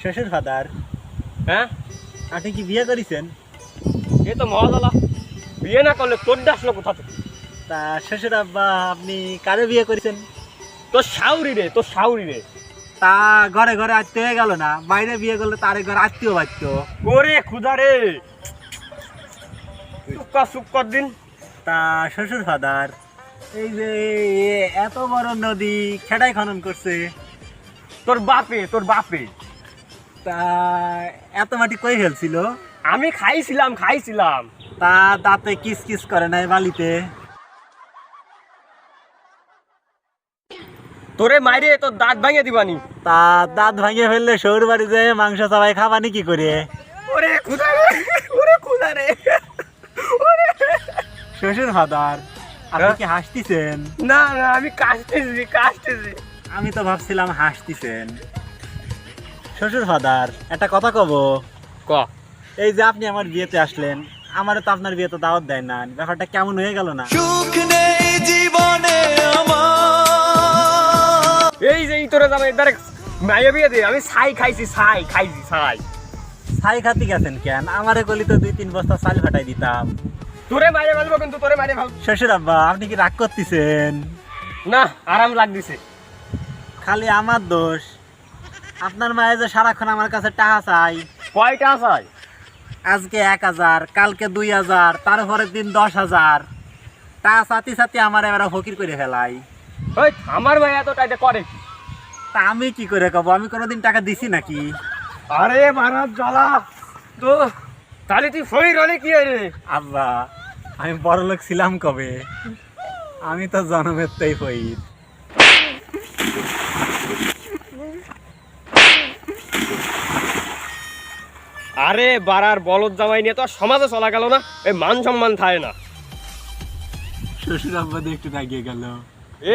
শ্বশুর ফাদার। হ্যাঁ? আপনি কি বিয়ে করেছেন? এ তো মহাজালা। বিয়ে না করলে তোর আসলো কোথা থেকে? তা শ্বশুর আব্বা আপনি কারে বিয়ে করেছেন? তোর সাউরি রে তোর সাউরি রে। তা ঘরে ঘরে আত্মীয় হয়ে গেল না? বাইরে বিয়ে করলে তারে ঘরে আত্মীয় বাচ্য ওরে খুদা রে। চুপ কর দিন। তা শ্বশুর ফাদার এই যে এত বড় নদী খেটাই খনন করছে। তোর বাপে তোর বাপে। তা এত মাটি কই ফেলছিল? আমি খাইছিলাম খাইছিলাম। তা দাঁতে কিস কিস করে নাই বালিতে? তোরে মাইরে তোর দাঁত ভাঙে দিবানি। তা দাঁত ভাঙিয়ে ফেললে সৌর বাড়ি যে মাংস সবাই খাবানি কি করে? ওরে খুদা রে ওরে খুদা রে। ওরে। শ্বশুর ফাদার আপনি? কি হাসতিছেন? না না আমি কাশতেছি কাশতেছি। আমি তো ভাবছিলাম হাসতিছেন। শ্বশুর ফাদার একটা কথা কব? ক। এই যে আপনি আমার বিয়েতে আসলেন আমারও তো আপনার বিয়েতে দাওয়াত দেয় না ব্যাপারটা কেমন হয়ে গেল না? সুখ নেই জীবনে আমার। এই যে এই তোরে জামাই দারে মাইয়া বিয়ে দে আমি ছাই খাইছি ছাই খাইছি ছাই। ছাই খাতি গেছেন কেন? আমারে গলি তো দুই তিন বস্তা চাল ফাটাই দিতাম। তোরে মাইরে ফেলব কিন্তু তোরে মাইরে ফেল শ্বশুর আব্বা আপনি কি রাগ করতেছেন? না আরাম লাগতেছে। খালি আমার দোষ। আপনার মায়ে যে সারাক্ষণ আমার কাছে টাকা চাই। কয়টা চাই? আজকে এক হাজার কালকে দুই হাজার তারপরের দিন দশ হাজার। টাকা সাথে সাথে আমার এবার ফকির করে ফেলাই। ওই আমার ভাই এত টাইটে করে কি? তা আমি কি করে কব? আমি কোনোদিন টাকা দিছি নাকি? আরে মারাত জ্বালা। তো তাহলে তুই ফই রলে কি রে? আব্বা আমি বড় লোক ছিলাম কবে? আমি তো জন্মের তাই ফইর আরে বাড়ার বলদ জামাই নিয়ে তো আর সমাজে চলা গেল না। এই মান সম্মান থাকে না। শ্বশুর আব্বা একটু রাগিয়ে গেল।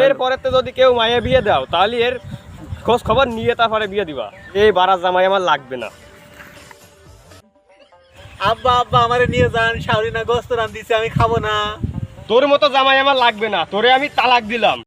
এরপরে তো যদি কেউ মায়ে বিয়ে দাও তাহলে এর খোঁজ খবর নিয়ে তারপরে বিয়ে দিবা। এই বাড়ার জামাই আমার লাগবে না। আব্বা আব্বা আমারে নিয়ে যান। শাওরিনা গোস্ত রান দিছে আমি খাব না। তোর মতো জামাই আমার লাগবে না। তোরে আমি তালাক দিলাম।